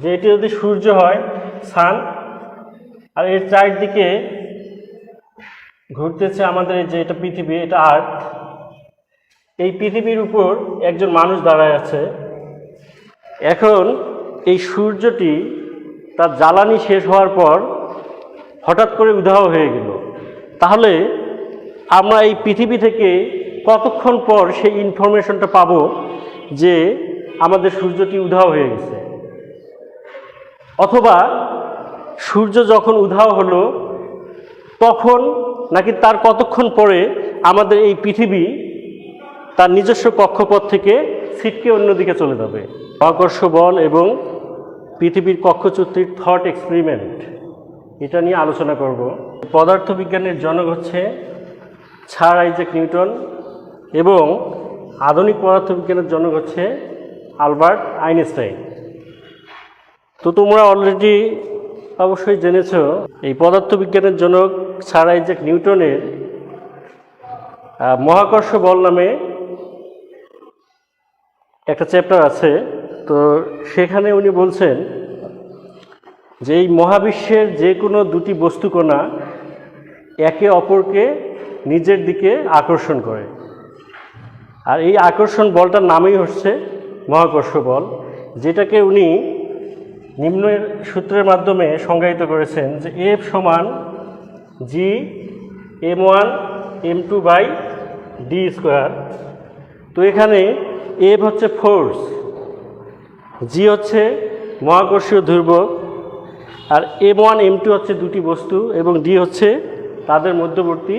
যে এটি যদি সূর্য হয়, সান, আর এর চারদিকে ঘুরতেছে আমাদের যে এটা পৃথিবী, এটা আর্থ। এই পৃথিবীর উপর একজন মানুষ দাঁড়ায় আছে। এখন এই সূর্যটি তার জ্বালানি শেষ হওয়ার পর হঠাৎ করে উধাও হয়ে গেল। তাহলে আমরা এই পৃথিবী থেকে কতক্ষণ পর সেই ইনফরমেশনটা পাবো যে আমাদের সূর্যটি উধাও হয়ে গেছে? অথবা সূর্য যখন উধাও হলো, তখন নাকি তার কতক্ষণ পরে আমাদের এই পৃথিবী তার নিজস্ব কক্ষপথ থেকে ছিটকে অন্যদিকে চলে যাবে? মহাকর্ষ বল এবং পৃথিবীর কক্ষচ্যুতির থট এক্সপেরিমেন্ট এটা নিয়ে আলোচনা করব। পদার্থবিজ্ঞানের জনক হচ্ছে ছার আইজাক নিউটন এবং আধুনিক পদার্থবিজ্ঞানের জনক হচ্ছে আলবার্ট আইনস্টাইন। তো তোমরা অলরেডি অবশ্যই জেনেছ, এই পদার্থবিজ্ঞানের জনক স্যার আইজাক নিউটনের মহাকর্ষ বল নামে একটা চ্যাপ্টার আছে। তো সেখানে উনি বলছেন যে এই মহাবিশ্বের যে কোনো দুটি বস্তুকণা একে অপরকে নিজের দিকে আকর্ষণ করে। আর এই আকর্ষণ বলটার নামই হচ্ছে মহাকর্ষ বল, যেটাকে উনি নিম্নের সূত্রের মাধ্যমে সংজ্ঞায়িত করেছেন যে এফ সমান G M one M two by D square তো এখানে এফ হচ্ছে ফোর্স জি হচ্ছে মহাকর্ষীয় ধ্রুবক, আর এম ওয়ান এম টু হচ্ছে দুটি বস্তু এবং ডি হচ্ছে তাদের মধ্যবর্তী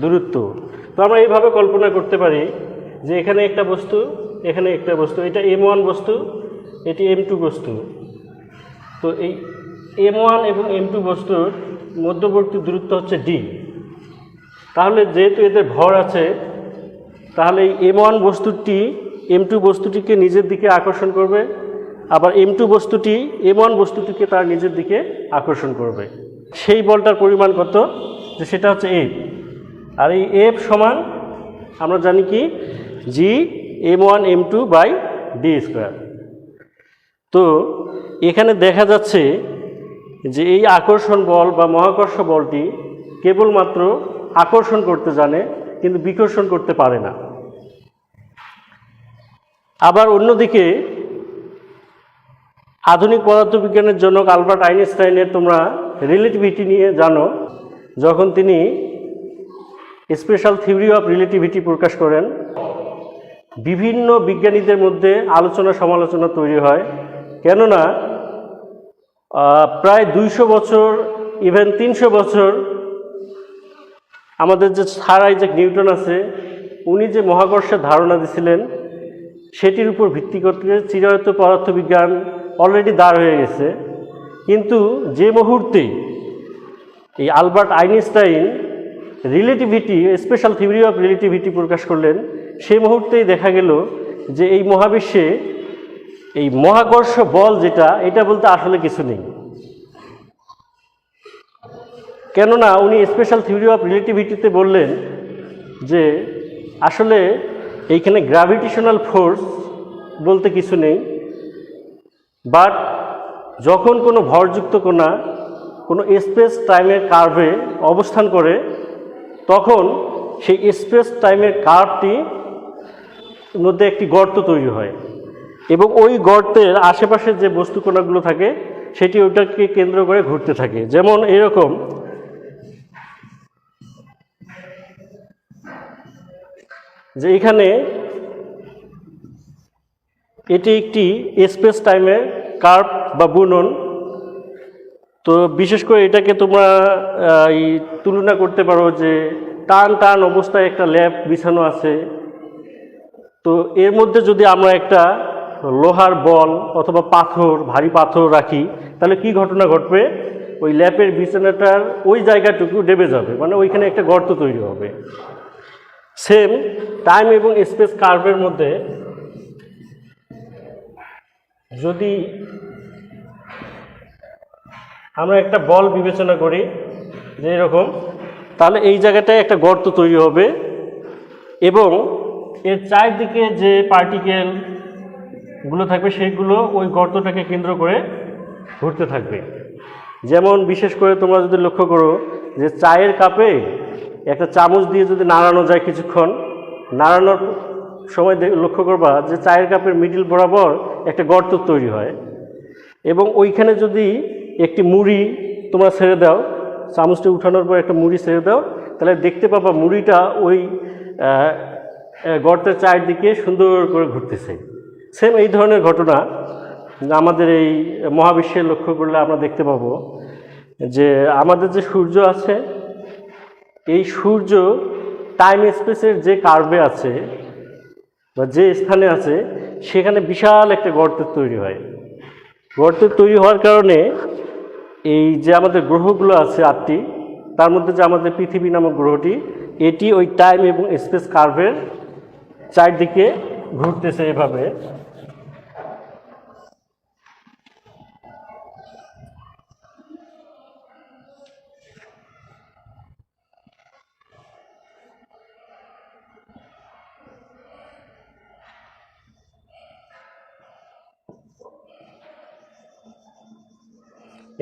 দূরত্ব। তো আমরা এইভাবে কল্পনা করতে পারি যে এখানে একটা বস্তু, এখানে একটা বস্তু, এটা এম ওয়ান বস্তু, এটি এম টু বস্তু। তো এই এম ওয়ান এবং এম টু বস্তুর মধ্যবর্তী দূরত্ব হচ্ছে ডি তাহলে যেহেতু এদের ভর আছে, তাহলে এই এম ওয়ান বস্তুটি এম টু বস্তুটিকে নিজের দিকে আকর্ষণ করবে, আবার এম টু বস্তুটি এম ওয়ান বস্তুটিকে তার নিজের দিকে আকর্ষণ করবে। সেই বলটার পরিমাণ কত? যে সেটা হচ্ছে এফ আর এই এফ সমান, আমরা জানি কি? G M one M two by D square তো এখানে দেখা যাচ্ছে যে এই আকর্ষণ বল বা মহাকর্ষ বলটি কেবলমাত্র আকর্ষণ করতে জানে, কিন্তু বিকর্ষণ করতে পারে না। আবার অন্যদিকে, আধুনিক পদার্থবিজ্ঞানের জনক আলবার্ট আইনস্টাইনের তোমরা রিলেটিভিটি নিয়ে জানো, যখন তিনি স্পেশাল থিওরি অফ রিলেটিভিটি প্রকাশ করেন। বিভিন্ন বিজ্ঞানীদের মধ্যে আলোচনা সমালোচনা তৈরি হয়, কেননা প্রায় দুইশো বছর ইভেন তিনশো বছর আমাদের যে স্যার আইজাক নিউটন আছে, উনি যে মহাকর্ষের ধারণা দিছিলেন, সেটির উপর ভিত্তি করতে চিরায়ত পদার্থবিজ্ঞান অলরেডি দাঁড় হয়ে গেছে। কিন্তু যে মুহূর্তে এই Albert Einstein relativity special theory of relativity প্রকাশ করলেন, সেই মুহূর্তেই দেখা গেল যে এই মহাবিশ্বে এই মহাকর্ষ বল যেটা, এটা বলতে আসলে কিছু নেই। কেননা উনি স্পেশাল থিওরি অফ রিলেটিভিটিতে বললেন যে আসলে এইখানে গ্র্যাভিটেশনাল ফোর্স বলতে কিছু নেই বাট যখন কোনো ভরযুক্ত কোনা কোনো স্পেস টাইমের কার্ভে অবস্থান করে, তখন সেই স্পেস টাইমের কার্ভটি মধ্যে একটি গর্ত তৈরি হয়। এবং ওই গর্তের আশেপাশে যে বস্তুকণাগুলো থাকে, সেটি ওটাকে কেন্দ্র করে ঘুরতে থাকে। যেমন এরকম। যে এখানে এটি একটি স্পেস টাইমের কার্ভ বা বুনন। তো বিশেষ করে এটাকে তোমরা এই তুলনা করতে পারো যে টান টান অবস্থায় একটা ল্যাব বিছানো আছে। তো এর মধ্যে যদি আমরা একটা লোহার বল অথবা পাথর, ভারী পাথর রাখি, তাহলে কি ঘটনা ঘটবে? ওই ল্যাপের বিছানাটার ওই জায়গাটুকু ডেবে যাবে মানে ওইখানে একটা গর্ত তৈরি হবে। সেম টাইম এবং স্পেস কার্ভের মধ্যে যদি আমরা একটা বল বিবেচনা করি যে এরকম, তাহলে এই জায়গাটায় একটা গর্ত তৈরি হবে এবং এর চারদিকে যে পার্টিকেলগুলো থাকবে, সেইগুলো ওই গর্তটাকে কেন্দ্র করে ঘুরতে থাকবে। যেমন বিশেষ করে তোমরা যদি লক্ষ্য করো যে চায়ের কাপে একটা চামচ দিয়ে যদি নাড়ানো যায় কিছুক্ষণ, নাড়ানোর সময় লক্ষ্য করবা যে চায়ের কাপের মিডিল বরাবর একটা গর্ত তৈরি হয় এবং ওইখানে যদি একটি মুড়ি তোমরা ছেড়ে দাও, চামচটি উঠানোর পর একটা মুড়ি ছেড়ে দাও, তাহলে দেখতে পাবা মুড়িটা ওই গর্তের চারদিকে সুন্দর করে ঘুরতেছে। সেম এই ধরনের ঘটনা আমাদের এই মহাবিশ্বে লক্ষ্য করলে আমরা দেখতে পাবো যে আমাদের যে সূর্য আছে, এই সূর্য টাইম স্পেসের যে কার্ভে আছে বা যে স্থানে আছে, সেখানে বিশাল একটা গর্তের তৈরি হয়। গর্তের তৈরি হওয়ার কারণে এই যে আমাদের গ্রহগুলো আছে আটটি, তার মধ্যে যে আমাদের পৃথিবী নামক গ্রহটি, এটি ওই টাইম এবং স্পেস কার্ভের চারদিকে ঘুরতেছে এভাবে।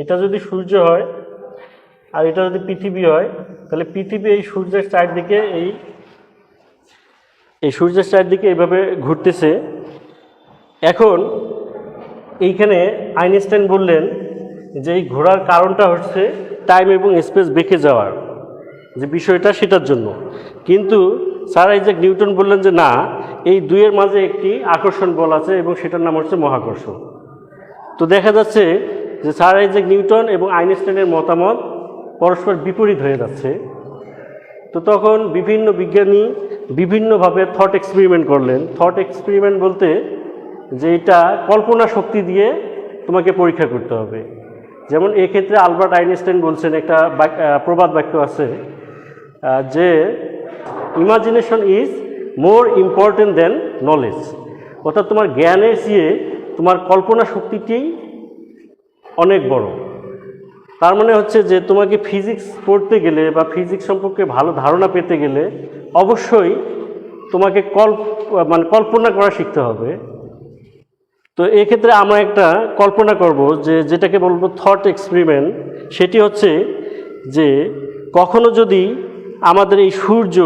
এটা যদি সূর্য হয় আর এটা যদি পৃথিবী হয়, তাহলে পৃথিবী এই সূর্যের চারদিকে এই এই সূর্যের চারদিকে এইভাবে ঘুরতেছে। এখন এইখানে আইনস্টাইন বললেন যে এই ঘোরার কারণটা হচ্ছে টাইম এবং স্পেস বেঁকে যাওয়ার যে বিষয়টা সেটার জন্য। কিন্তু স্যার আইজাক নিউটন বললেন যে না, এই দুইয়ের মাঝে একটি আকর্ষণ বল আছে এবং সেটার নাম হচ্ছে মহাকর্ষণ তো দেখা যাচ্ছে যে স্যার আইজাক নিউটন এবং আইনস্টাইনের মতামত পরস্পর বিপরীত হয়ে যাচ্ছে। তো তখন বিভিন্ন বিজ্ঞানী বিভিন্নভাবে থট এক্সপেরিমেন্ট করলেন। থট এক্সপেরিমেন্ট বলতে যে এটা কল্পনা শক্তি দিয়ে তোমাকে পরীক্ষা করতে হবে। যেমন এক্ষেত্রে আলবার্ট আইনস্টাইন বলছেন একটা প্রবাদ বাক্য আছে যে imagination is more important than knowledge অর্থাৎ তোমার জ্ঞানের চেয়ে তোমার কল্পনা শক্তিটি অনেক বড়। তার মানে হচ্ছে যে তোমাকে ফিজিক্স পড়তে গেলে বা ফিজিক্স সম্পর্কে ভালো ধারণা পেতে গেলে অবশ্যই তোমাকে কল্প মানে কল্পনা করা শিখতে হবে। তো এক্ষেত্রে আমরা একটা কল্পনা করব যে যেটাকে বলব থট এক্সপেরিমেন্ট সেটি হচ্ছে যে কখনো যদি আমাদের এই সূর্য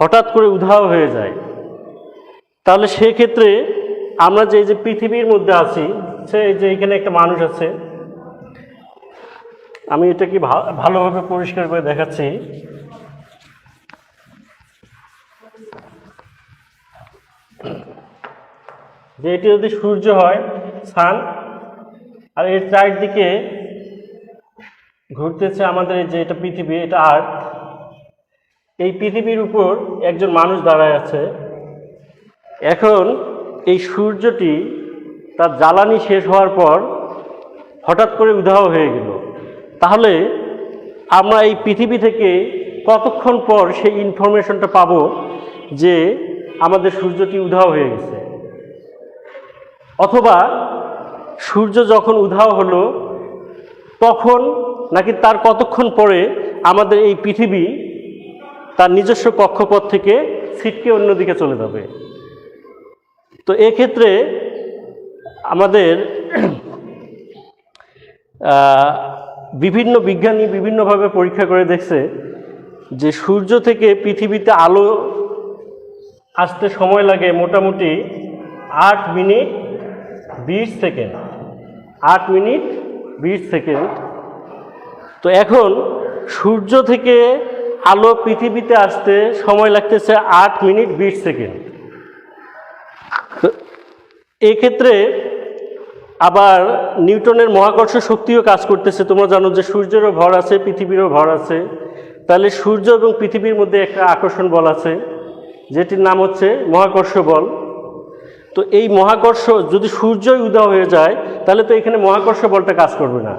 হঠাৎ করে উধাও হয়ে যায়, তাহলে সেক্ষেত্রে আমরা যে যে পৃথিবীর মধ্যে আছি এই যে এখানে একটা মানুষ আছে। আমি এটা কি ভা- ভালোভাবে পরিষ্কার করে দেখাচ্ছি? যে এটি যদি সূর্য হয়, সান, আর এর চারদিকে ঘুরতেছে আমাদের যে এটা পৃথিবী, এটা আর্থ। এই পৃথিবীর উপর একজন মানুষ দাঁড়ায় আছে। এখন এই সূর্যটি তার জ্বালানি শেষ হওয়ার পর হঠাৎ করে উধাও হয়ে গেল। তাহলে আমরা এই পৃথিবী থেকে কতক্ষণ পর সেই ইনফরমেশনটা পাব যে আমাদের সূর্যটি উধাও হয়ে গেছে? অথবা সূর্য যখন উধাও হলো, তখন নাকি তার কতক্ষণ পরে আমাদের এই পৃথিবী তার নিজস্ব কক্ষপথ থেকে ছিটকে অন্যদিকে চলে যাবে? তো এক্ষেত্রে আমাদের বিভিন্ন বিজ্ঞানী বিভিন্নভাবে পরীক্ষা করে দেখছে যে সূর্য থেকে পৃথিবীতে আলো আসতে সময় লাগে মোটামুটি আট মিনিট বিশ সেকেন্ড। আট মিনিট বিশ সেকেন্ড। তো এখন সূর্য থেকে আলো পৃথিবীতে আসতে সময় লাগতেছে আট মিনিট বিশ সেকেন্ড। এক্ষেত্রে আবার নিউটনের মহাকর্ষ শক্তিও কাজ করতেছে। তোমরা জানো যে সূর্যেরও ভর আছে, পৃথিবীরও ভর আছে। তাহলে সূর্য এবং পৃথিবীর মধ্যে একটা আকর্ষণ বল আছে, যেটির নাম হচ্ছে মহাকর্ষ বল। তো এই মহাকর্ষ যদি সূর্যই উদয় হয়ে যায়, তাহলে তো এখানে মহাকর্ষ বলটা কাজ করবে না।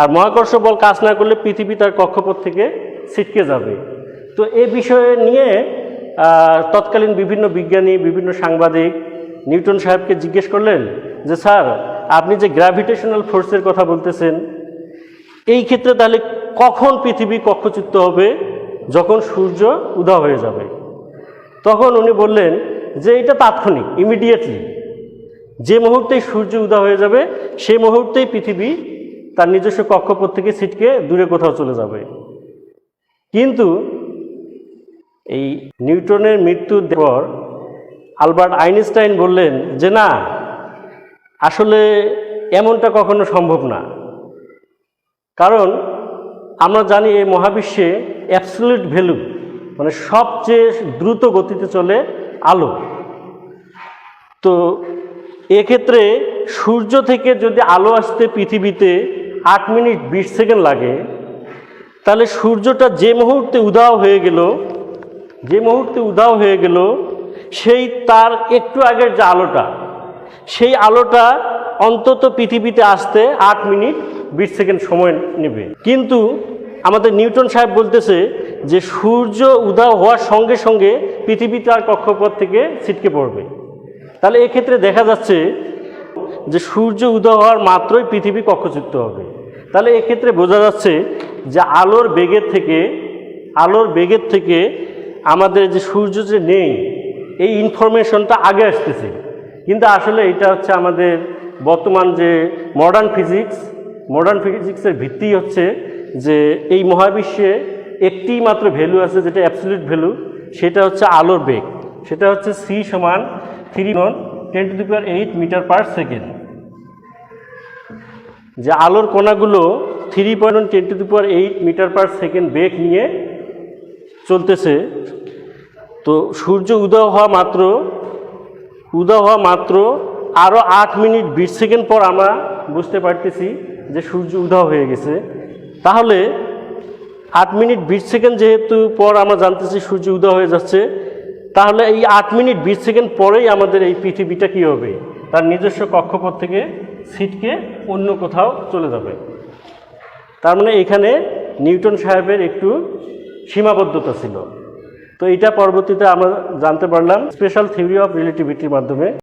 আর মহাকর্ষ বল কাজ না করলে পৃথিবী তার কক্ষপথ থেকে ছিটকে যাবে। তো এই বিষয়ে নিয়ে তৎকালীন বিভিন্ন বিজ্ঞানী, বিভিন্ন সাংবাদিক, নিউটন সাহেবকে জিজ্ঞেস করলেন যে, স্যার আপনি যে গ্র্যাভিটেশনাল ফোর্সের কথা বলতেছেন, এই ক্ষেত্রে তাহলে কখন পৃথিবী কক্ষচ্যুত হবে? যখন সূর্য উদয় হয়ে যাবে। তখন উনি বললেন যে এটা তাৎক্ষণিক ইমিডিয়েটলি যে মুহূর্তেই সূর্য উদা হয়ে যাবে সেই মুহূর্তেই পৃথিবী তার নিজস্ব কক্ষপথ থেকে ছিটকে দূরে কোথাও চলে যাবে। কিন্তু এই নিউটনের মৃত্যুর পর আলবার্ট আইনস্টাইন বললেন যে না আসলে এমনটা কখনো সম্ভব না। কারণ আমরা জানি এই মহাবিশ্বে অ্যাবসলিউট ভ্যালু মানে সবচেয়ে দ্রুত গতিতে চলে আলো। তো এক্ষেত্রে সূর্য থেকে যদি আলো আসতে পৃথিবীতে আট মিনিট বিশ সেকেন্ড লাগে, তাহলে সূর্যটা যে মুহূর্তে উদাও হয়ে গেল, যে মুহূর্তে উদাও হয়ে গেল, সেই তার একটু আগের যে আলোটা সেই আলোটা অন্তত পৃথিবীতে আসতে আট মিনিট, বিশ সেকেন্ড সময় নেবে। কিন্তু আমাদের নিউটন সাহেব বলতেছে যে সূর্য উধাও হওয়ার সঙ্গে সঙ্গে পৃথিবী তার কক্ষপথ থেকে ছিটকে পড়বে। তাহলে এক্ষেত্রে দেখা যাচ্ছে যে সূর্য উদয় হওয়ার মাত্রই পৃথিবী কক্ষযুক্ত হবে। তাহলে এক্ষেত্রে বোঝা যাচ্ছে যে আলোর বেগের থেকে, আলোর বেগের থেকে আমাদের যে সূর্য যে নেই, এই ইনফরমেশনটা আগে আসতেছে। কিন্তু আসলে এটা হচ্ছে আমাদের বর্তমান যে মডার্ন ফিজিক্স মডার্ন ফিজিক্সের ভিত্তি হচ্ছে যে এই মহাবিশ্বে একটি মাত্র ভ্যালু আছে যেটা অ্যাবসলিউট ভ্যালু সেটা হচ্ছে আলোর বেগ। সেটা হচ্ছে সি সমান three none ten to the eight metre per second যে আলোর কণাগুলো three point ten to the eight metre per second বেগ নিয়ে চলতেছে, তো সূর্য উদয় হওয়া মাত্র উদয় হওয়া মাত্র আরও আট মিনিট বিশ সেকেন্ড পর আমরা বুঝতে পারতেছি যে সূর্য উদয় হয়ে গেছে। তাহলে আট মিনিট বিশ সেকেন্ড যেহেতু পর আমরা জানতেছি সূর্য উদয় হয়ে যাচ্ছে, তাহলে এই আট মিনিট বিশ সেকেন্ড পরেই আমাদের এই পৃথিবীটা কী হবে? তার নিজস্ব কক্ষপথ থেকে সিটকে অন্য কোথাও চলে যাবে। তার মানে এখানে নিউটন সাহেবের একটু সীমাবদ্ধতা ছিল। তো এটা পরবর্তীতে আমরা জানতে পারলাম স্পেশাল থিওরি অফ রিলেটিভিটির মাধ্যমে।